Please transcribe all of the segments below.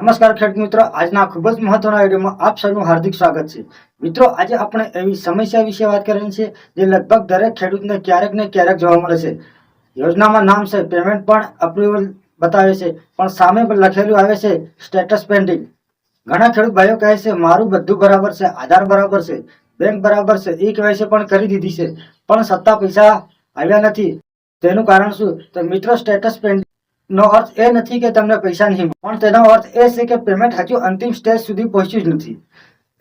નમસ્કાર ખેડૂત મિત્રો. આજના ખૂબ જ મહત્વના વિડીયોમાં આપ સૌનું હાર્દિક સ્વાગત છે. મિત્રો, આજે આપણે એવી સમસ્યા વિશે વાત કરવાની છે, જે લગભગ દરેક ખેડૂતને ક્યારેક ને ક્યારેક જોવા મળે છે. યોજનામાં નામ છે પેમેન્ટ પણ અપ્રુવલ બતાવે છે, પણ સામે લખેલું આવે છે સ્ટેટસ પેન્ડિંગ ઘણા ખેડૂત ભાઈઓ કહે છે, મારું બધું બરાબર છે, આધાર બરાબર છે બેંક બરાબર છે, એ કેવાયસી પણ કરી દીધી છે, પણ સત્તા પૈસા આવ્યા નથી. તેનું કારણ શું? તો મિત્રો સ્ટેટસ પેન્ડિંગ નો અર્થ એ નથી કે તમને પૈસા નહીં પણ તેનો અર્થ એ છે કે પેમેન્ટ હજુ અંતિમ સ્ટેજ સુધી પહોંચ્યું જ નથી.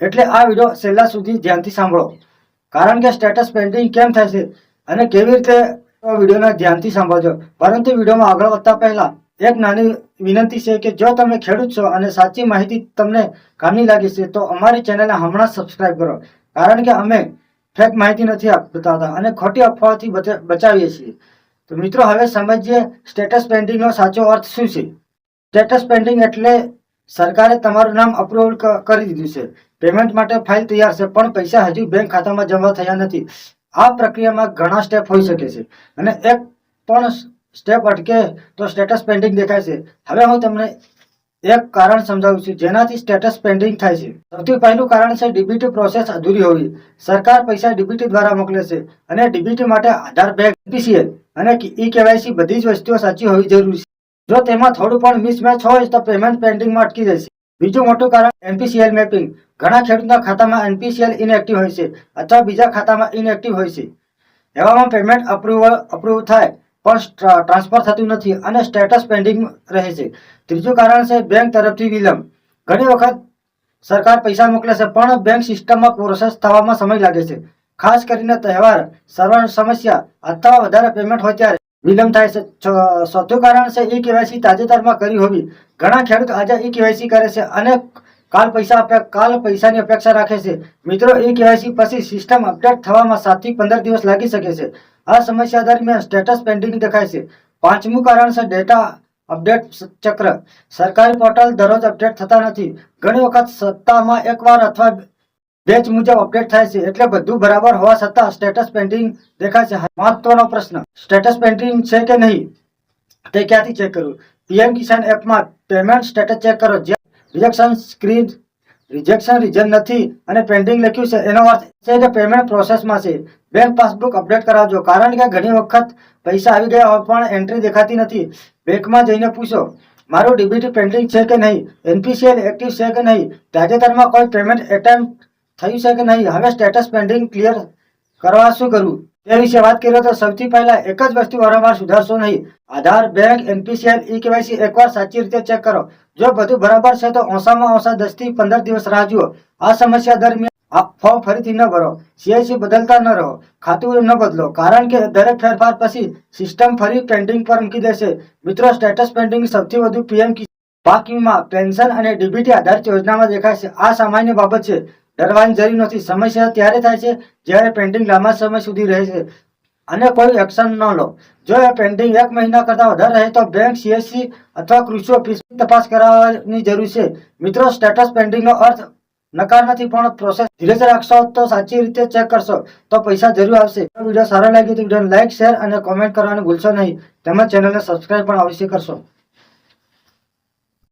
એટલે આ વીડિયો છેલ્લા સુધી ધ્યાનથી સાંભળો. કારણ કે સ્ટેટસ પેન્ડિંગ કેમ થશે અને કેવી રીતે વિડીયોને ધ્યાનથી સાંભળજો. પરંતુ વિડીયોમાં આગળ વધતા પહેલા એક નાની વિનંતી છે કે જો તમે ખેડૂત છો અને સાચી માહિતી તમને કામની લાગી છે, તો અમારી ચેનલને હમણાં સબસ્ક્રાઇબ કરો. કારણ કે અમે ફેક માહિતી નથી આપતા અને ખોટી અફવાઓથી બચાવીએ છીએ. તો મિત્રો હવે સમજીએ સ્ટેટસ પેન્ડિંગનો સાચો અર્થ શું છે? સ્ટેટસ પેન્ડિંગ એટલે સરકારે તમારું નામ અપ્રુવલ કરી દીધું છે. પેમેન્ટ માટે ફાઇલ તૈયાર છે, પણ પૈસા હજુ બેંક ખાતામાં જમા થયા નથી. આ પ્રક્રિયામાં ઘણા સ્ટેપ હોઈ શકે છે. અને એક પણ સ્ટેપ અટકે તો સ્ટેટસ પેન્ડિંગ દેખાય છે. હવે હું તમને એક કારણ સમજાવું છું, જેનાથી સ્ટેટસ પેન્ડિંગ થાય છે. સૌથી પહેલું કારણ છે ડીબીટી પ્રોસેસ અધૂરી હોવી. સરકાર પૈસા ડીબીટી દ્વારા મોકલે છે અને ડીબીટી માટે આધાર બેંક પીસીએલ અને ઈ કેવાયસી બધી જ વસ્તુઓ સાચી હોવી જરૂરી છે. જો તેમાં થોડું પણ મિસમેચ હોય તો પેમેન્ટ પેન્ડિંગમાં અટકી જશે. બીજું મોટું કારણ એનપીસીએલ મેપિંગ ઘણા ખેડૂતના ખાતામાં એનપીસીએલ ઇનએક્ટિવ હોય છે અથવા બીજા ખાતામાં ઇનએક્ટિવ હોય છે. એવામાં પેમેન્ટ અપ્રુવલ અપ્રુવ થાય, પણ ટ્રાન્સફર થતું નથી અને સ્ટેટસ પેન્ડિંગ રહે છે. ત્રીજું કારણ છે બેંક તરફથી વિલંબ. ઘણી વખત સરકાર પૈસા મોકલે છે, પણ બેંક સિસ્ટમમાં પ્રોસેસ થવામાં સમય લાગે છે. ખાસ કરીને તહેવાર સર્વર સમસ્યા અથવા વધારે પેમેન્ટ હોય ત્યારે વિલંબ થાય છે. ચોથું કારણ છે ઈ કેવાયસી તાજેતરમાં કરી હોવી. ઘણા ખેડૂત આજે ઈ કેવાયસી કરે છે અને કાલ પૈસા કાલ પૈસાની અપેક્ષા રાખે છે. મિત્રો એ કેવાયસી પછી સિસ્ટમ અપડેટ થવામાં સાતથી પંદર દિવસ લાગી શકે છે. આ સમસ્યા દરમિયાન સ્ટેટસ પેન્ડિંગ દેખાય છે. પાંચમું કારણ છે ડેટા અપડેટ ચક્ર. સરકારી પોર્ટલ દરરોજ અપડેટ થતા નથી. ઘણી વખત સપ્તાહમાં એકવાર અથવા બેચ મુજબ અપડેટ થાય છે એટલે બધું બરાબર હોવા છતાં સ્ટેટસ પેન્ટિંગ દેખાય છે. મહત્વનો પ્રશ્ન સ્ટેટસ પેન્ટિંગ છે કે નહીં? તે ક્યાંથી ચેક કરવું? પીએમ કિસાન એપમાં પેમેન્ટ સ્ટેટસ ચેક કરો. જે રિજેક્શન સ્ક્રીન રિજેક્શન રીઝન નથી અને પેન્ડિંગ લખ્યું છે. એનો અર્થ છે કે પેમેન્ટ પ્રોસેસમાં છે. બેંક પાસબુક અપડેટ કરાવજો. કારણ કે ઘણી વખત પૈસા આવી ગયા હોય પણ એન્ટ્રી દેખાતી નથી. બેંકમાં જઈને પૂછો, મારું ડીબીટી પેન્ડિંગ છે કે નહીં? એનપીસીએલ એક્ટિવ છે કે નહીં? તાજેતરમાં કોઈ પેમેન્ટ એટેમ્પ થયું છે કે નહીં? હવે સ્ટેટસ પેન્ડિંગ ક્લિયર કરવા શું કરવું તે વિશે વાત કરીએ તો સૌથી પહેલા એક જ વસ્તુ વારંવાર સુધારશો નહીં. આધાર બેંક એનપીસીએલ ઈ કેવાયસી એકવાર સાચી રીતે ચેક કરો. જો બધું બરાબર છે તો ઓછામાં ઓછા દસથી પંદર દિવસ રાહ જુઓ. આ સમસ્યા દરમિયાન આ ફોર્મ ફરીથી ન ભરો. સીઆઈસી બદલતા ન રહો. ખાતું ન બદલો. કારણ કે દરેક ફેરફાર પછી સિસ્ટમ ફરી પેન્ડિંગ પર મૂકી દેશે. મિત્રો સ્ટેટસ પેન્ડિંગ સૌથી વધુ પીએમ પાક વીમા પેન્શન અને ડીબીટી આધારિત યોજનામાં દેખાય છે. આ સામાન્ય બાબત છે. ડરવાની જરૂર નથી. સમસ્યા ત્યારે થાય છે જ્યારે પેન્ડિંગ લાંબા સમય સુધી રહે છે. અને કોઈ એક્શન ન લો. જો એ પેન્ડિંગ એક મહિના કરતાં વધારે રહે તો બેંક સીએસસી અથવા કૃષિ ઓફિસ તપાસ કરાવવાની જરૂર છે. મિત્રો સ્ટેટસ પેન્ડિંગનો અર્થ નકાર નથી, પણ પ્રોસેસ ધીરજ રાખશો તો સાચી રીતે ચેક કરશો તો પૈસા જરૂર આવશે. વીડિયો સારો લાગ્યો તો વીડિયો લાઈક શેર અને કોમેન્ટ કરવાનું ભૂલશો નહીં. તેમજ ચેનલને સબસ્ક્રાઇબ પણ અવશ્ય કરશો.